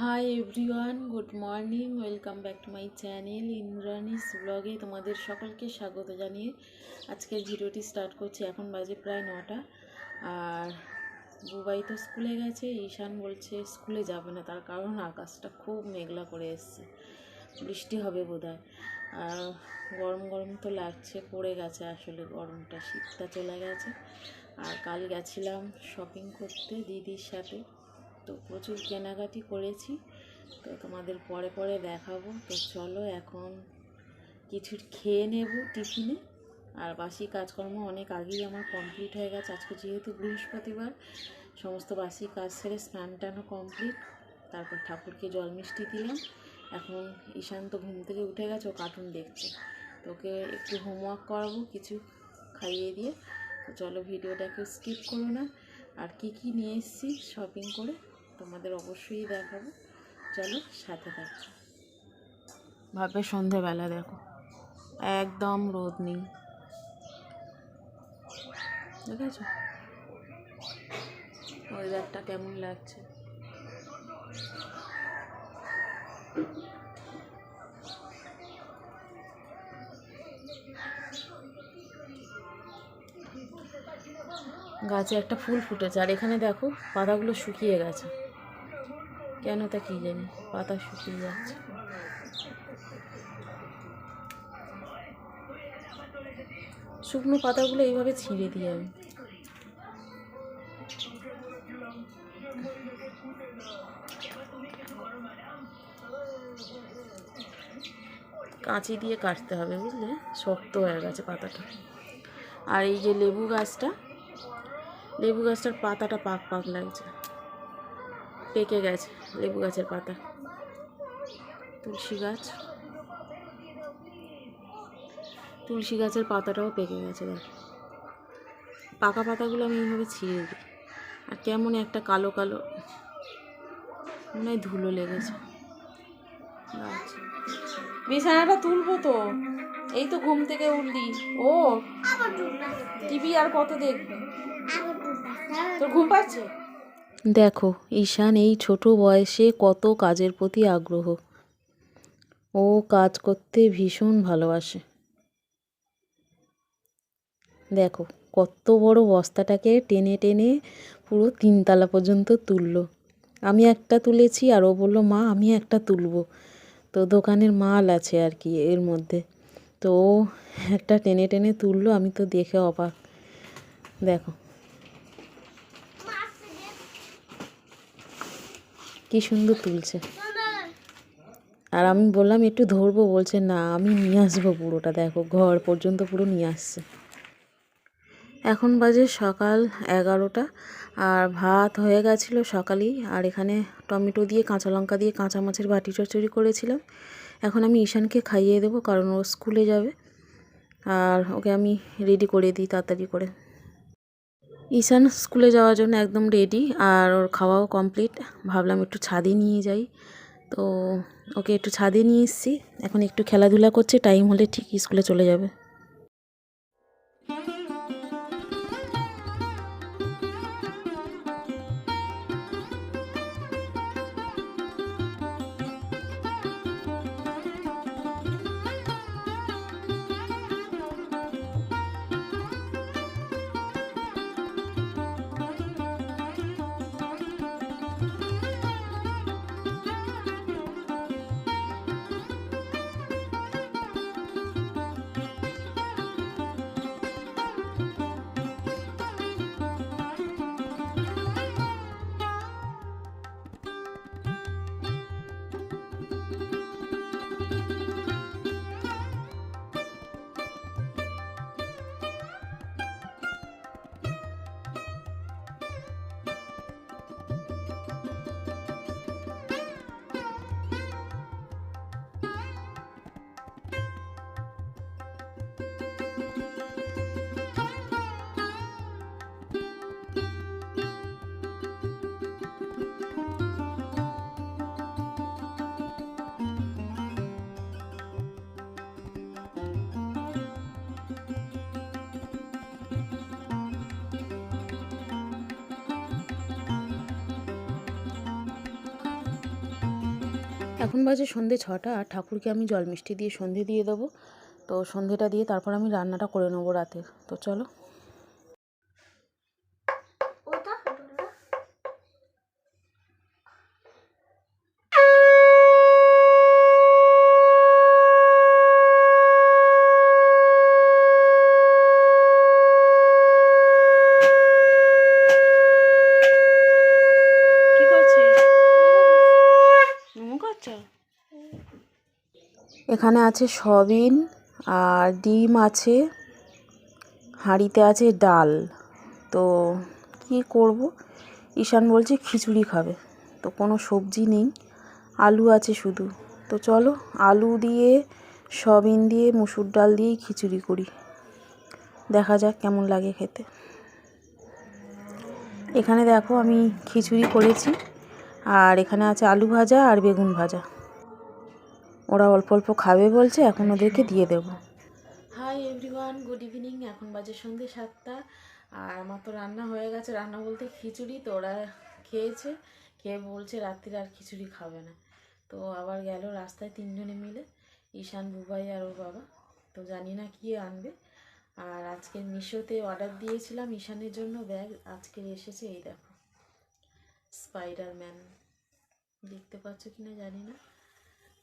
Hi everyone good morning welcome back to my channel Indrani's ব্লগে তোমাদের সকলকে স্বাগত জানিয়ে আজকের ভিডিওটি স্টার্ট করছি। এখন বাজে প্রায় নটা। আর বুবাই তো স্কুলে গেছে, ঈশান বলছে স্কুলে যাবে না, তার কারণ আকাশটা খুব মেঘলা করে এসছে। বৃষ্টি হবে বোধ হয় আর গরম গরম তো লাগছে, পড়ে গেছে আসলে গরমটা, শীতটা চলে গেছে। আর কাল গেছিলাম শপিং করতে দিদির সাথে। তো প্রচুর কেনাকাটি করেছি। তো তোমাদের পরে পরে দেখাবো। তো চলো এখন কিছু খেয়ে নেব টিফিনে। আর বাসি কাজকর্ম অনেক আগেই আমার কমপ্লিট হয়ে গেছে। আজকে যেহেতু বৃহস্পতিবার, সমস্ত বাসি কাজ সেরে স্নান টানও কমপ্লিট। তারপর ঠাকুরকে জল মিষ্টি দিলাম। এখন ঈশান তো ঘুম থেকে উঠে গেছে, ও কার্টুন দেখছে। তো ওকে একটু হোমওয়ার্ক করাবো কিছু খাইয়ে দিয়ে। তো চলো ভিডিওটাকে স্কিপ করো না। আর কি কি নিয়ে এসেছি শপিং করে তোমাদের অবশ্যই দেখাবো। চলো সাথে থাকো। ভাবে সন্ধেবেলা দেখো। একদম রোদ নেই। দেখেছ? ওয়েদারটা কেমন লাগছে? গাছে একটা ফুল ফুটেছে। আর এখানে দেখো, পাতাগুলো শুকিয়ে গেছে। কেন তা কি জানি পাতা শুকিয়ে যাচ্ছে। শুকনো পাতাগুলো এইভাবে ছিঁড়ে দিই আমি কাঁচি দিয়ে কাটতে হবে, বুঝলে? শক্ত হয়ে গেছে পাতাটা। আর এই যে লেবু গাছটা, লেবু গাছটার পাতাটা পাক পাক লাগছে। পেকে গেছে লেবু গাছের পাতা। তুলসী গাছ। তুলসী গাছের পাতাটাও পেকে গেছে দেখ। পাকা পাতাগুলো আমি এইভাবে ছিঁড়ে দিই। আর কেমন একটা কালো কালো মনে হয় ধুলো লেগেছে। গাছ। বিছানাটা তুলবো তো। এই তো ঘুম থেকে উঠলি। ও টিভি আর কত দেখবে? তোর ঘুম পাচ্ছে? দেখো, ঈশান এই ছোট বয়সে কত কাজের প্রতি আগ্রহ। ও কাজ করতে ভীষণ ভালোবাসে। দেখো, কত বড় বস্তাটাকে টেনে টেনে পুরো তিনতলা পর্যন্ত তুললো। আমি একটা তুলেছি আর ও বলল, মা, আমি একটা তুলবো। তো দোকানের মাল আছে আর কি এর মধ্যে। তো একটা টেনে টেনে তুললো, আমি তো দেখে অবাক। দেখো কি সুন্দর তুলছে। আর আমি বললাম, একটু ধরবো। বলছে, না, আমি নিয়ে আসব পুরোটা। দেখো, ঘর পর্যন্ত পুরো নিয়ে আসছে। এখন বাজে সকাল এগারোটা, আর ভাত হয়ে গেছিল সকালেই। আর এখানে টমেটো দিয়ে, কাঁচা লঙ্কা দিয়ে কাঁচা মাছের বাটি চচ্চড়ি করেছিলাম। এখন আমি ঈশানকে খাইয়ে দেবো, কারণ ও স্কুলে যাবে। আর ওকে আমি রেডি করে দিই তাড়াতাড়ি করে। ঈশান স্কুলে যাওয়ার জন্য একদম রেডি আর ওর খাওয়াও কমপ্লিট ভাবলাম একটু ছাদে নিয়ে যাই। তো ওকে একটু ছাদে নিয়ে এসেছি। এখন একটু খেলাধুলা করছে টাইম হলে ঠিক স্কুলে চলে যাবে। এখন বাজে সন্ধে ছটা, আর ঠাকুরকে আমি জল মিষ্টি দিয়ে সন্ধে দিয়ে দেবো। তো সন্ধেটা দিয়ে তারপর আমি রান্নাটা করে নেব রাতের। তো চলো। এখানে আছে সবিন আর ডিম আছে, হাঁড়িতে আছে ডাল। তো কি করব? ঈশান বলছে খিচুড়ি খাবে। তো কোনো সবজি নেই, আলু আছে শুধু। তো চলো আলু দিয়ে সবিন দিয়ে, মুসুর ডাল দিয়েই খিচুড়ি করি। দেখা যাক কেমন লাগে খেতে। এখানে দেখো আমি খিচুড়ি করেছি। আর এখানে আছে আলু ভাজা আর বেগুন ভাজা। ওরা অল্প অল্প খাবে বলছে, এখন ওদেরকে দিয়ে দেবো। হাই এভরিওয়ান, গুড ইভিনিং, এখন বাজে সন্ধ্যে সাতটা, আর আমার তো রান্না হয়ে গেছে। রান্না বলতে খিচুড়ি তো ওরা খেয়েছে, খেয়ে বলছে রাত্রিরে আর খিচুড়ি খাবে না। তো আবার গেল রাস্তায় তিনজনে মিলে, ঈশান, বুবাই আর ওর বাবা। তো জানি না কি আনবে। আর আজকে মিশোতে অর্ডার দিয়েছিলাম ঈশানের জন্য ব্যাগ, আজকে এসেছে এই দেখো, স্পাইডারম্যান। দেখতে পাচ্ছ কি না জানি না।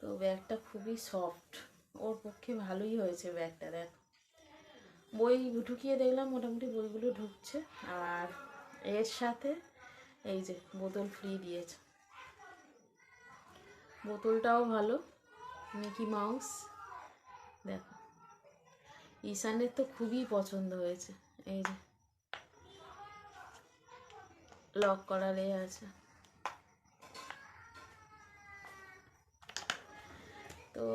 তো ব্যাগটা খুবই সফট ওর পক্ষে ভালোই হয়েছে ব্যাগটা, দেখো। বই ঢুকিয়ে দেখলাম, মোটামুটি বইগুলো ঢুকছে। আর এর সাথে এই যে বোতল ফ্রি দিয়েছে। বোতলটাও ভালো মিকি মাউস দেখো, ঈশানের তো খুবই পছন্দ হয়েছে। এই যে লক করা রে আছে। তো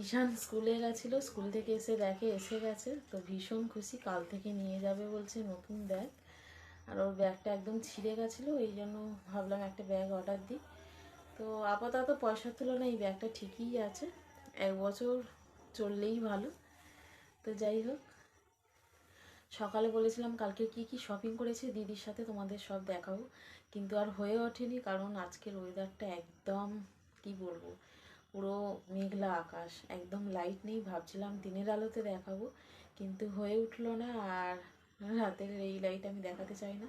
ঈশান স্কুলে গেছিল স্কুল থেকে এসে দেখে এসে গেছে, তো ভীষণ খুশি, কাল থেকে নিয়ে যাবে বলছে, নতুন ব্যাগ আর ওর ব্যাগটা একদম ছিঁড়ে গেছিল, এই জন্য ভাবলাম একটা ব্যাগ অর্ডার দিই। তো আপাতত পয়সার তুলনায় এই ব্যাগটা ঠিকই আছে, এক বছর চললেই ভালো। তো যাই হোক, সকালে বলেছিলাম কালকে কি কি শপিং করেছি, দিদির সাথে তোমাদের সব দেখাবো। কিন্তু আর হয়ে ওঠেনি, কারণ আজকের ওয়েদারটা একদম, কি বলব পুরো মেঘলা আকাশ, একদম লাইট নেই। ভাবছিলাম দিনের আলোতে দেখাবো, কিন্তু হয়ে উঠল না আর রাতের এই লাইট আমি দেখাতে চাই না।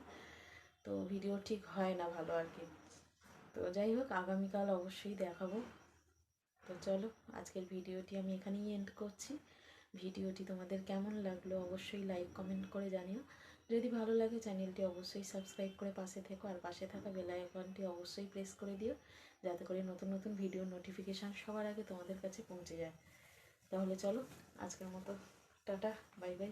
তো ভিডিও ঠিক হয় না ভালো আর কি। তো যাই হোক, আগামীকাল অবশ্যই দেখাবো। তো চলো, আজকের ভিডিওটি আমি এখানেই এন্ড করছি। ভিডিওটি তোমাদের কেমন লাগল অবশ্যই লাইক কমেন্ট করে জানিও। যদি ভালো লাগে চ্যানেলটি অবশ্যই সাবস্ক্রাইব করে পাশে থেকো আর পাশে থাকা আইকনটি অবশ্যই প্রেস করে দিও, যাতে করে নতুন নতুন ভিডিও নোটিফিকেশান সবার আগে তোমাদের কাছে পৌঁছে যায়। তাহলে চলো, আজকের মতো, টাটা, বাই বাই।